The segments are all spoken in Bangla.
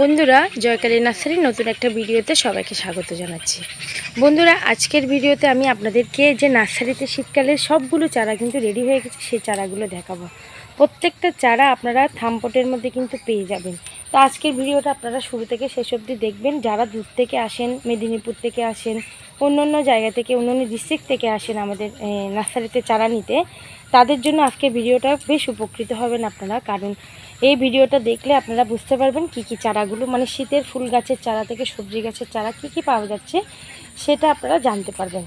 বন্ধুরা, জয়কালী নার্সারির নতুন একটা ভিডিওতে সবাইকে স্বাগত জানাচ্ছি। বন্ধুরা, আজকের ভিডিওতে আমি আপনাদেরকে যে নার্সারিতে শীতকালে সবগুলো চারা কিন্তু রেডি হয়ে গেছে, সেই চারাগুলো দেখাবো। প্রত্যেকটা চারা আপনারা থামপটের মধ্যে কিন্তু পেয়ে যাবেন। তো আজকের ভিডিওটা আপনারা শুরু থেকে শেষ অবধি দেখবেন। যারা দূর থেকে আসেন, মেদিনীপুর থেকে আসেন অন্য অন্য জায়গা থেকে অন্য অন্য ডিস্ট্রিক্ট থেকে আসেন আমাদের নার্সারিতে চারা নিতে তাদের জন্য আজকে ভিডিওটা বেশ উপকৃত হবেন আপনারা, কারণ এই ভিডিওটা দেখলে আপনারা বুঝতে পারবেন কি কি চারাগুলো মানে শীতের ফুল গাছের চারা থেকে সবজি গাছের চারা কি কি পাওয়া যাচ্ছে, সেটা আপনারা জানতে পারবেন।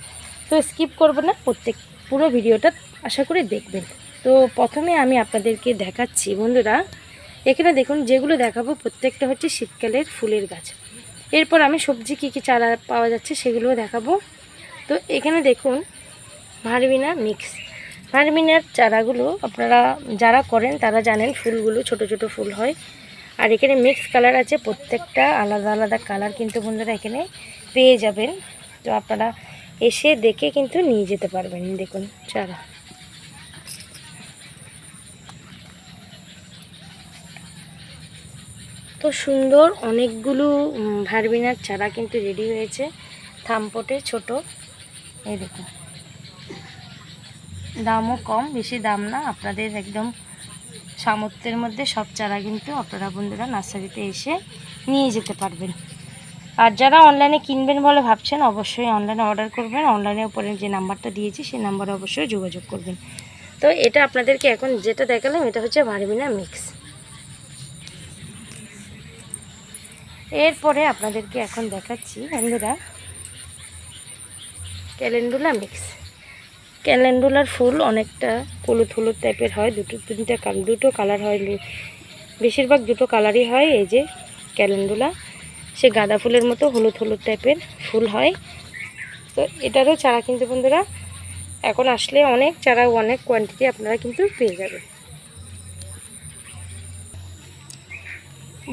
তো স্কিপ করব না, প্রত্যেক, পুরো ভিডিওটা আশা করি দেখবেন। তো প্রথমে আমি আপনাদেরকে দেখাচ্ছি বন্ধুরা, এখানে দেখুন যেগুলো দেখাবো, প্রত্যেকটা হচ্ছে শীতকালের ফুলের গাছ। এরপর আমি সবজি কী কী চারা পাওয়া যাচ্ছে সেগুলোও দেখাবো। তো এখানে দেখুন ভারমিনা মিক্স। ভারমিনার চারাগুলো আপনারা যারা করেন তারা জানেন ফুলগুলো ছোট ছোট ফুল হয়। আর এখানে মিক্স কালার আছে, প্রত্যেকটা আলাদা আলাদা কালার কিন্তু বন্ধুরা এখানে পেয়ে যাবেন। তো আপনারা এসে দেখে কিন্তু নিয়ে যেতে পারবেন, দেখুন চারা। তো সুন্দর অনেকগুলো ভারবিনার চারা কিন্তু রেডি হয়েছে। থামপটে ছোট, এই দেখুন। দামও কম, বেশি দাম না। আপনাদের একদম সামর্থ্যের মধ্যে সব চারা কিন্তু আপনারা বন্ধুরা নার্সারিতে এসে নিয়ে যেতে পারবেন। আর যারা অনলাইনে কিনবেন বলে ভাবছেন, অবশ্যই অনলাইনে অর্ডার করবেন। অনলাইনে উপরে যে নাম্বারটা দিয়েছি, সেই নাম্বারে অবশ্যই যোগাযোগ করবেন। তো এটা আপনাদেরকে এখন যেটা দেখালাম, এটা হচ্ছে ভারবিনা মিক্স। এরপরে আপনাদেরকে এখন দেখাচ্ছি বন্ধুরা, ক্যালেন্ডুলা মিক্স। ক্যালেন্ডুলার ফুল অনেকটা হলুদ হলুদ টাইপের হয়, দুটো তিনটা দুটো কালার হয় বেশিরভাগ দুটো কালারই হয় এই যে ক্যালেন্ডুলা। সে গাঁদা ফুলের মতো হলুদ হলুদ টাইপের ফুল হয়। তো এটারও চারা কিন্তু বন্ধুরা, এখন আসলে অনেক চারা অনেক কোয়ান্টিটি আপনারা কিন্তু পেয়ে যাবেন।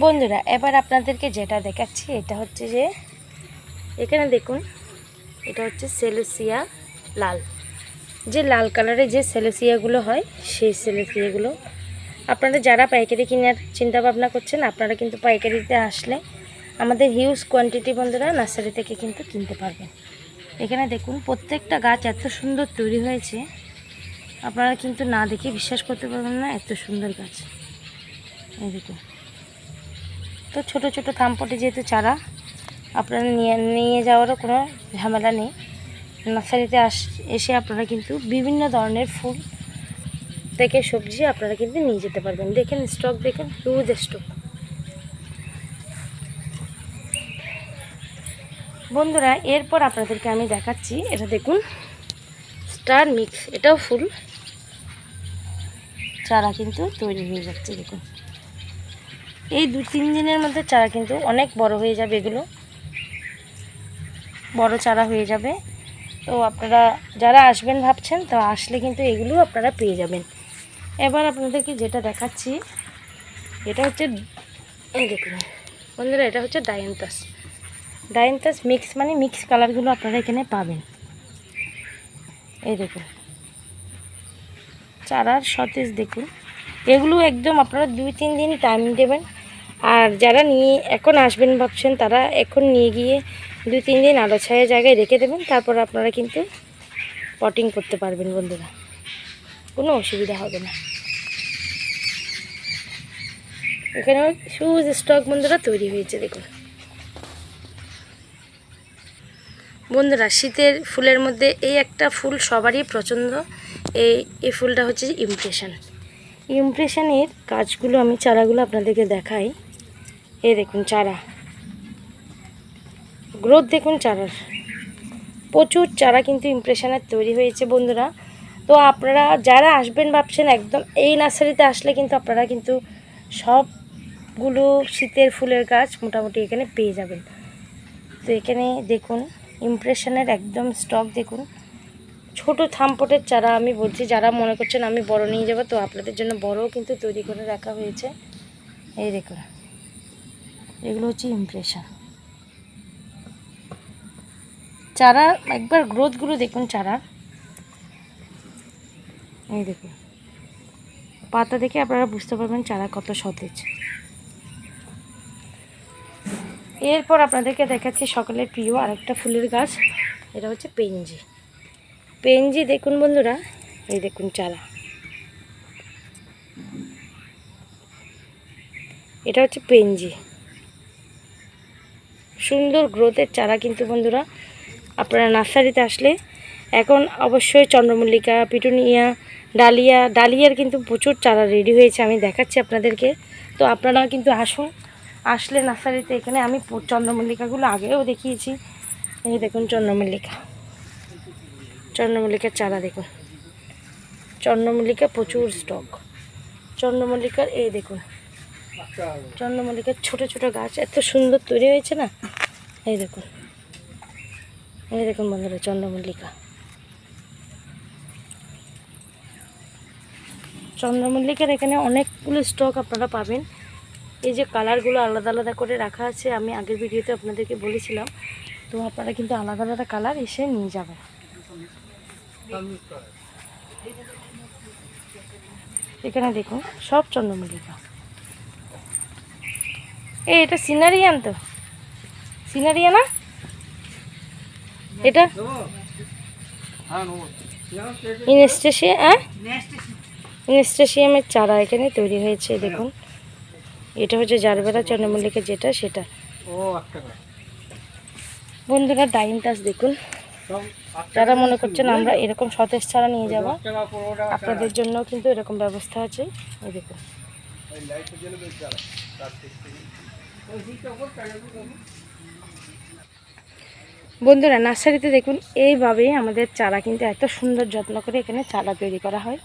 বন্ধুরা, এবার আপনাদেরকে যেটা দেখাচ্ছি, এটা হচ্ছে যে, এখানে দেখুন, এটা হচ্ছে সেলুসিয়া লাল। যে লাল কালারের যে সেলেসিয়াগুলো হয়, সেই সেলেসিয়াগুলো। আপনারা যারা পাইকারি কেনার চিন্তা ভাবনা করছেন, আপনারা কিন্তু পাইকারিতে আসলে আমাদের হিউজ কোয়ান্টিটি বন্ধুরা নার্সারি থেকে কিন্তু কিনতে পারবেন। এখানে দেখুন, প্রত্যেকটা গাছ এত সুন্দর তৈরি হয়েছে। আপনারা কিন্তু না দেখে বিশ্বাস করতে পারবেন না, এত সুন্দর গাছ। এই দেখুন। তো ছোট ছোট থামপটে যেহেতু চারা, আপনারা নিয়ে নিয়ে যাওয়ারও কোনো ঝামেলা নেই। নার্সারিতে আস, এসে আপনারা কিন্তু বিভিন্ন ধরনের ফুল থেকে সবজি আপনারা কিন্তু নিয়ে যেতে পারবেন। দেখেন স্টক দেখেন হিউজ স্টক বন্ধুরা, এরপর আপনাদেরকে আমি দেখাচ্ছি, এটা দেখুন স্টার মিক্স এটাও ফুল। চারা কিন্তু তৈরি হয়ে যাচ্ছে, দেখুন। এই দু, তিন দিনের মধ্যে চারা কিন্তু অনেক বড় হয়ে যাবে এগুলো। বড় চারা হয়ে যাবে। তো আপনারা যারা আসবেন ভাবছেন, তো আসলে কিন্তু এগুলো আপনারা পেয়ে যাবেন। এবার আপনাদেরকে যেটা দেখাচ্ছি, এটা হচ্ছে, এই দেখুন, বন্ধুরা, এটা হচ্ছে ডায়ন্তাস ডায়ন্তাস মিক্স মানে মিক্স কালারগুলো আপনারা এখানে পাবেন। এই দেখুন, চারার সতেজ দেখুন। এগুলো একদম আপনারা দুই তিন দিন টাইম দেবেন। আর যারা নিয়ে এখন আসবেন ভাবছেন, তারা এখন নিয়ে গিয়ে দুই তিন দিন আলো ছায়া জায়গায় রেখে দেবেন, তারপর আপনারা কিন্তু পটিং করতে পারবেন বন্ধুরা। কোনো অসুবিধা হবে না। এখানে সুজ স্টক বন্ধুরা তৈরি হয়েছে, দেখুন। বন্ধুরা, শীতের ফুলের মধ্যে এই একটা ফুল সবারই পছন্দ। এই এই ফুলটা হচ্ছে ইমপ্রেশন ইমপ্রেশনের কাজগুলো আমি, চারাগুলো আপনাদেরকে দেখাই। এই দেখুন, চারা। গ্রোথ দেখুন চারার। প্রচুর চারা কিন্তু ইমপ্রেশনের তৈরি হয়েছে বন্ধুরা। তো আপনারা যারা আসবেন ভাবছেন একদম এই নার্সারিতে আসলে কিন্তু আপনারা কিন্তু সবগুলো শীতের ফুলের গাছ মোটামুটি এখানে পেয়ে যাবেন। তো এখানে দেখুন ইমপ্রেশনের একদম স্টক দেখুন। ছোট থামপটের চারা আমি বলছি, যারা মনে করছেন আমি বড় নিয়ে যাব, তো আপনাদের জন্য বড়ও কিন্তু তৈরি করে রাখা হয়েছে। এই দেখুন, এগুলো হচ্ছে ইমপ্রেশন চারা, একবার গ্রোথগুলো দেখুন চারা। এই দেখুন। পাতা দেখে আপনারা বুঝতে পারবেন চারা কত সতেজ। এরপর আপনাদেরকে দেখাচ্ছি সকলের প্রিয় আরেকটা ফুলের গাছ, এটা হচ্ছে পেনজি পেনজি দেখুন বন্ধুরা, এই দেখুন চারা। এটা হচ্ছে পেনজি সুন্দর গ্রোথের চারা কিন্তু বন্ধুরা আপনারা নার্সারিতে আসলে এখন অবশ্যই চন্দ্রমল্লিকা, পিটুনিয়া, ডালিয়া, ডালিয়ার কিন্তু প্রচুর চারা রেডি হয়েছে, আমি দেখাচ্ছি আপনাদেরকে। তো আপনারা কিন্তু আসুন, আসলে নার্সারিতে এখানে আমি চন্দ্রমল্লিকাগুলো আগেও দেখিয়েছি। এই দেখুন চন্দ্রমল্লিকা। চন্দ্রমল্লিকার চারা দেখুন। চন্দ্রমল্লিকা প্রচুর স্টক চন্দ্রমল্লিকার, এই দেখুন। চন্দ্রমল্লিকার ছোট ছোট গাছ, এত সুন্দর তৈরি হয়েছে না? এই দেখুন। এই দেখুন বন্ধুরা, চন্দ্রমল্লিকা। চন্দ্রমল্লিকার এখানে অনেকগুলো স্টক আপনারা পাবেন। এই যে কালারগুলো আলাদা আলাদা করে রাখা আছে, আমি আগের ভিডিওতে আপনাদেরকে বলেছিলাম। তো আপনারা কিন্তু আলাদা আলাদা কালার এসে নিয়ে যাবেন। এখানে দেখুন, সব চন্দ্রমল্লিকা। এ এটা সিনারিয়ান তো? সিনারিয়া না এটা? ইনস্টেশিয়া হ্যাঁ? ইনস্টেশিয়ামের চারা এখানে তৈরি হয়েছে, দেখুন। এটা হচ্ছে জারবেরা চন্দ্রমল্লিকা যেটা, সেটা। বন্ধুরা, ডাইন টাচ দেখুন। যারা মনে করছেন আমরা এরকম সতেজ চারা নিয়ে যাব, আপনাদের জন্য কিন্তু এরকম ব্যবস্থা আছে। দেখুন। বন্ধুরা, নার্সারিতে দেখুন, এইভাবেই আমাদের চারা কিন্তু এত সুন্দর যত্ন করে এখানে চারা তৈরি করা হয়।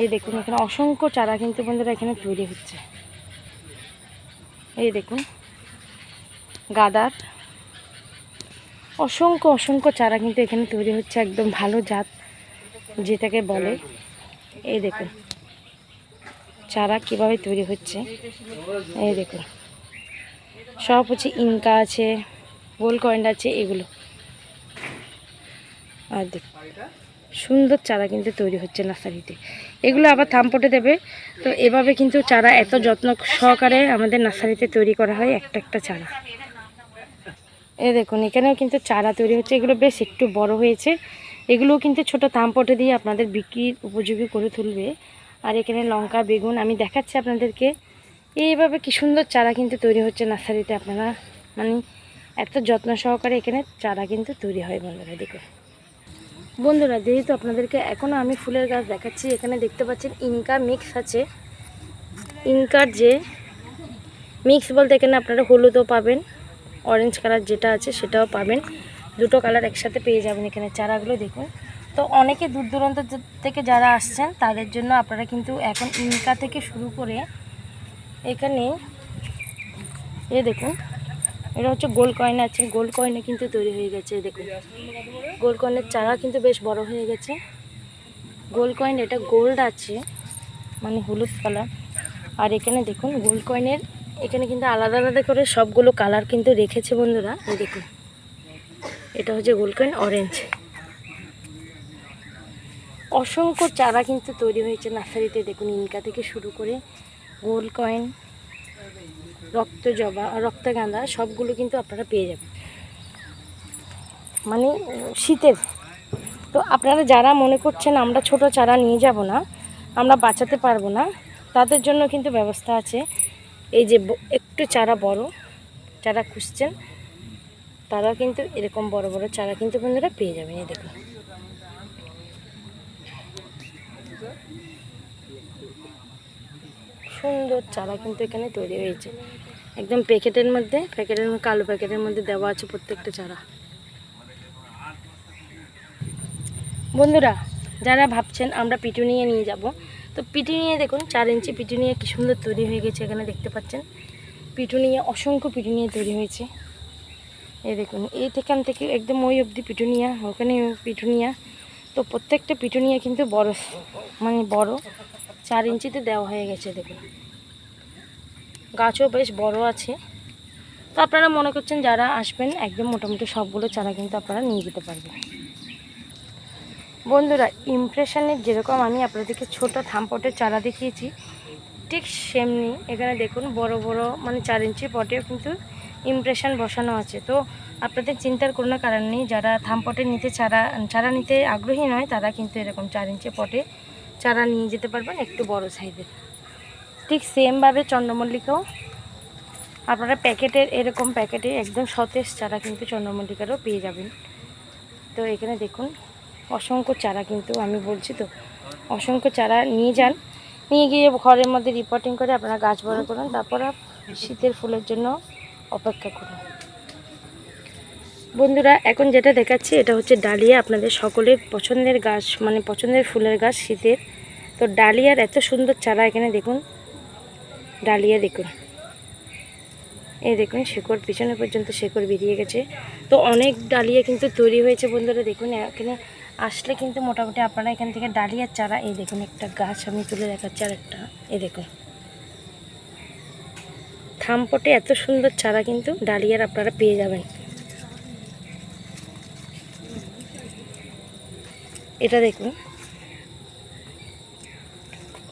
এই দেখুন, এখানে অসংখ্য চারা কিন্তু বন্ধুরা এখানে তৈরি হচ্ছে। এই দেখুন, গাদার, অসংখ্য অসংখ্য চারা কিন্তু এখানে তৈরি হচ্ছে, একদম ভালো জাত, যেটাকে বলে। এই দেখুন, চারা কীভাবে তৈরি হচ্ছে। এই দেখুন, সব হচ্ছে ইনকা আছে গোল কয়েন্ট আছে, এগুলো। আর দেখুন সুন্দর চারা কিন্তু তৈরি হচ্ছে নার্সারিতে। এগুলো আবার থামপটে দেবে। তো এভাবে কিন্তু চারা এত যত্ন সহকারে আমাদের নার্সারিতে তৈরি করা হয় একটা একটা চারা। এ দেখুন, এখানেও কিন্তু চারা তৈরি হচ্ছে। এগুলো বেশ একটু বড় হয়েছে। এগুলোও কিন্তু ছোট থামপটে দিয়ে আপনাদের বিক্রির উপযোগী করে তুলবে। আর এখানে লঙ্কা, বেগুন, আমি দেখাচ্ছি আপনাদেরকে। এইভাবে কি সুন্দর চারা কিন্তু তৈরি হচ্ছে নার্সারিতে আপনারা মানে এত যত্ন সহকারে এখানে চারা কিন্তু তৈরি হয় বন্ধুরা দেখুন বন্ধুরা, যেহেতু আপনাদেরকে এখনও আমি ফুলের গাছ দেখাচ্ছি, এখানে দেখতে পাচ্ছেন ইনকা মিক্স আছে। ইনকার যে মিক্স বলতে এখানে আপনারা হলুদও পাবেন, অরেঞ্জ কালার যেটা আছে সেটাও পাবেন। দুটো কালার একসাথে পেয়ে যাবেন এখানে চারাগুলো, দেখুন। তো অনেকে দূর দূরান্ত থেকে যারা আসছেন, তাদের জন্য আপনারা কিন্তু এখন ইনকা থেকে শুরু করে এখানে এ দেখুন এটা হচ্ছে গোল কয়েন আছে। গোল কয়েনে কিন্তু তৈরি হয়ে গেছে, দেখুন। গোল কয়েনের চারা কিন্তু বেশ বড় হয়ে গেছে। গোল কয়েন, এটা গোল্ড আছে মানে হলুদ কালার। আর এখানে দেখুন, গোল কয়েনের, এখানে কিন্তু আলাদা আলাদা করে সবগুলো কালার কিন্তু রেখেছে বন্ধুরা, এই দেখুন। এটা হচ্ছে গোল কয়েন অরেঞ্জ। অসংখ্য চারা কিন্তু তৈরি হয়েছে নার্সারিতে, দেখুন, ইনকা থেকে শুরু করে গোল কয়েন। রক্ত জবা রক্তগাঁদা সবগুলো কিন্তু আপনারা পেয়ে যাবেন। মানে শীতের। তো আপনারা যারা মনে করছেন আমরা ছোট চারা নিয়ে যাব না, আমরা বাঁচাতে পারব না, তাদের জন্য কিন্তু ব্যবস্থা আছে। এই যে একটু চারা বড়, যারা খুঁজছেন তারা কিন্তু এরকম বড় বড় চারা কিন্তু বন্ধুরা পেয়ে যাবেন, এই দেখুন। সুন্দর চারা কিন্তু এখানে তৈরি হয়েছে। একদম প্যাকেটের মধ্যে প্যাকেটের মধ্যে, কালো প্যাকেটের মধ্যে দেওয়া আছে প্রত্যেকটা চারা। বন্ধুরা, যারা ভাবছেন আমরা পিটুনিয়া নিয়ে যাব, তো পিটুনিয়া দেখুন, চার ইঞ্চি পিটুনিয়া কি সুন্দর তৈরি হয়ে গেছে এখানে দেখতে পাচ্ছেন। পিটুনিয়া অসংখ্য পিটুনিয়া তৈরি হয়েছে। এই দেখুন, এই এখান থেকে একদম ওই অবধি পিটুনিয়া ওখানে পিটুনিয়া তো প্রত্যেকটা পিটুনিয়া কিন্তু বড় মানে বড়। চার ইঞ্চিতে দেওয়া হয়ে গেছে, দেখুন। গাছও বেশ বড় আছে। তো আপনারা মনে করছেন যারা আসবেন, একদম মোটামুটি সবগুলো চারা কিন্তু আপনারা নিয়ে যেতে পারবেন। বন্ধুরা ইমপ্রেশনের যেরকম আমি আপনাদেরকে ছোট থামপটের চারা দেখিয়েছি, ঠিক সেমনি এখানে দেখুন বড় বড় মানে চার ইঞ্চি পটেও কিন্তু ইমপ্রেশন বসানো আছে। তো আপনাদের চিন্তার কোনো কারণ নেই, যারা থামপটে নিতে চারা চারা নিতে আগ্রহী নয়, তারা কিন্তু এরকম চার ইঞ্চি পটে চারা নিয়ে যেতে পারবেন একটু বড় সাইজের। ঠিক সেমভাবে চন্দ্রমল্লিকাও। আপনারা প্যাকেটের, এরকম প্যাকেটে একদম সতেজ চারা কিন্তু চন্দ্রমল্লিকারও পেয়ে যাবেন। তো এখানে দেখুন, অসংখ্য চারা কিন্তু আমি বলছি তো, অসংখ্য চারা নিয়ে যান। নিয়ে গিয়ে ঘরের মধ্যে রিপোর্টিং করে আপনারা গাছ বড় করুন, তারপর শীতের ফুলের জন্য অপেক্ষা করুন। বন্ধুরা, এখন যেটা দেখাচ্ছি, এটা হচ্ছে ডালিয়া, আপনাদের সকলের পছন্দের গাছ মানে পছন্দের ফুলের গাছ শীতের। তো ডালিয়ার এত সুন্দর চারা এখানে দেখুন, ডালিয়া দেখুন। এই দেখুন, শেকড়, পিছনে পর্যন্ত শেকড় বেরিয়ে গেছে। তো অনেক ডালিয়া কিন্তু তৈরি হয়েছে বন্ধুরা, দেখুন, এখানে আসলে কিন্তু মোটামুটি আপনারা এখান থেকে ডালিয়ার চারা, এই দেখুন, একটা গাছ আমি তুলে দেখাচ্ছি আর একটা, এই দেখুন। থামপটে এত সুন্দর চারা কিন্তু ডালিয়ার আপনারা পেয়ে যাবেন। এটা দেখুন।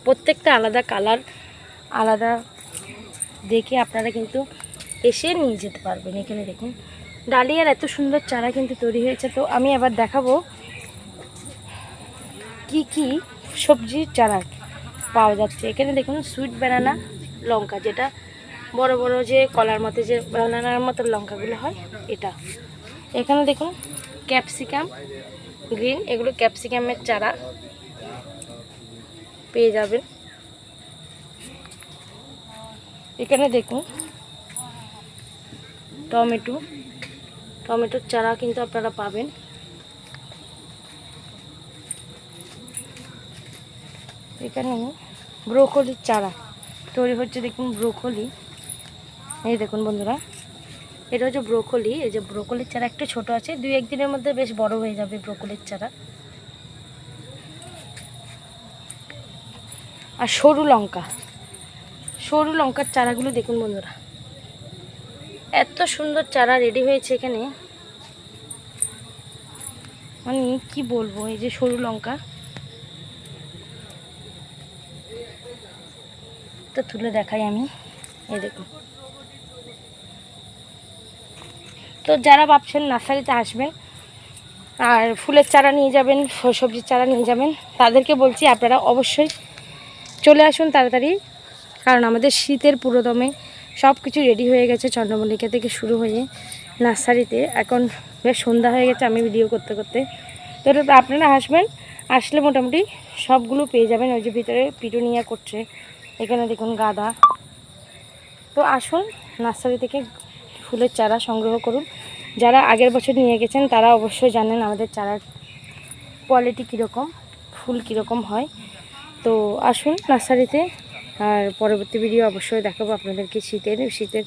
প্রত্যেকটা আলাদা কালার, আলাদা দেখে আপনারা কিন্তু এসে নিয়ে যেতে পারবেন এখানে দেখুন। ডালিয়ার এত সুন্দর চারা কিন্তু তৈরি হয়েছে। তো আমি এবার দেখাবো কি কি সবজির চারা পাওয়া যাচ্ছে। এখানে দেখুন সুইট ব্যানানা লঙ্কা, যেটা বড় বড় যে কলার মতো যে ব্যানানার মতো লঙ্কাগুলো হয়, এটা। এখানে দেখুন ক্যাপসিকাম গ্রিন, এগুলো ক্যাপসিকামের চারা পেয়ে যাবেন। এখানে দেখুন, টমেটো, টমেটোর চারা কিন্তু আপনারা পাবেন। এখানে ব্রোকলির চারা তৈরি হচ্ছে, দেখুন ব্রোকলি। এই দেখুন বন্ধুরা এটা হচ্ছে ব্রোকলি, এই যে ব্রোকলির চারা একটু ছোট আছে, দুই একদিনের মধ্যে বেশ বড় হয়ে যাবে ব্রোকলির চারা। আর সরু লঙ্কা, সরু লঙ্কার চারাগুলো দেখুন বন্ধুরা, এত সুন্দর চারা রেডি হয়েছে এখানে। মানে কি বলব, এই যে সরু লঙ্কা। তো তুলে দেখাই আমি, এই দেখুন। তো যারা ভাবছেন নার্সারিতে আসবেন আর ফুলের চারা নিয়ে যাবেন, সবজির চারা নিয়ে যাবেন, তাদেরকে বলছি আপনারা অবশ্যই চলে আসুন তাড়াতাড়ি, কারণ আমাদের শীতের পুরোদমে সব কিছু রেডি হয়ে গেছে চন্দ্রমল্লিকা থেকে শুরু হয়ে নার্সারিতে। এখন বেশ সন্ধ্যা হয়ে গেছে আমি ভিডিও করতে করতে। তো আপনারা আসবেন, আসলে মোটামুটি সবগুলো পেয়ে যাবেন, ওই যে ভিতরে পিটুনিয়া করছে, এখানে দেখুন গাদা। তো আসুন নার্সারি থেকে ফুলের চারা সংগ্রহ করুন। যারা আগের বছর নিয়ে গেছেন, তারা অবশ্যই জানেন আমাদের চারার কোয়ালিটি কীরকম, ফুল কীরকম হয়। তো আসুন নার্সারিতে, আর পরবর্তী ভিডিও অবশ্যই দেখাবো আপনাদেরকে শীতের শীতের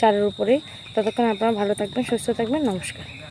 চারার উপরে। ততক্ষণ আপনারা ভালো থাকবেন, সুস্থ থাকবেন, নমস্কার।